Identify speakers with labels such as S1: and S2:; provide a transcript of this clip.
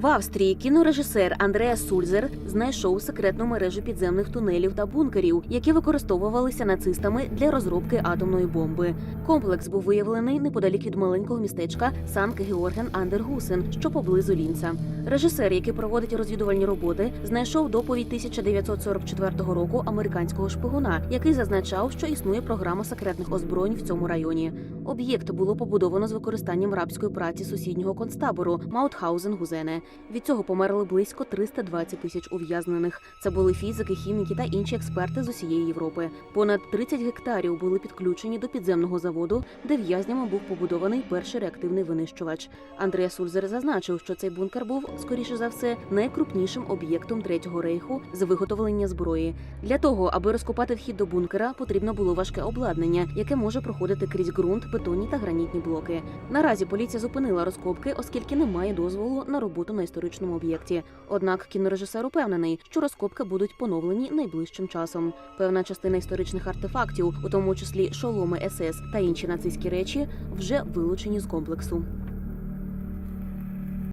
S1: В Австрії кінорежисер Андреас Сульзер знайшов секретну мережу підземних тунелів та бункерів, які використовувалися нацистами для розробки атомної бомби. Комплекс був виявлений неподалік від маленького містечка Санк Георген Андергусен, що поблизу Лінца. Режисер, який проводить розвідувальні роботи, знайшов доповідь 1944 року американського шпигуна, який зазначав, що існує програма секретних озброєнь в цьому районі. Об'єкт було побудовано з використанням рабської праці сусіднього концтабору Маутхаузен-Гузене. Від цього померли близько 320 тисяч ув'язнених. Це були фізики, хіміки та інші експерти з усієї Європи. Понад 30 гектарів були підключені до підземного заводу, де в'язнями був побудований перший реактивний винищувач. Андрей Сульзер зазначив, що цей бункер був скоріше за все найкрупнішим об'єктом третього рейху з виготовлення зброї. Для того, аби розкопати вхід до бункера, потрібно було важке обладнання, яке може проходити крізь ґрунт, бетонні та гранітні блоки. Наразі поліція зупинила розкопки, оскільки немає дозволу на роботу на історичному об'єкті. Однак кінорежисер упевнений, що розкопки будуть поновлені найближчим часом. Певна частина історичних артефактів, у тому числі шоломи СС та інші нацистські речі, вже вилучені з комплексу.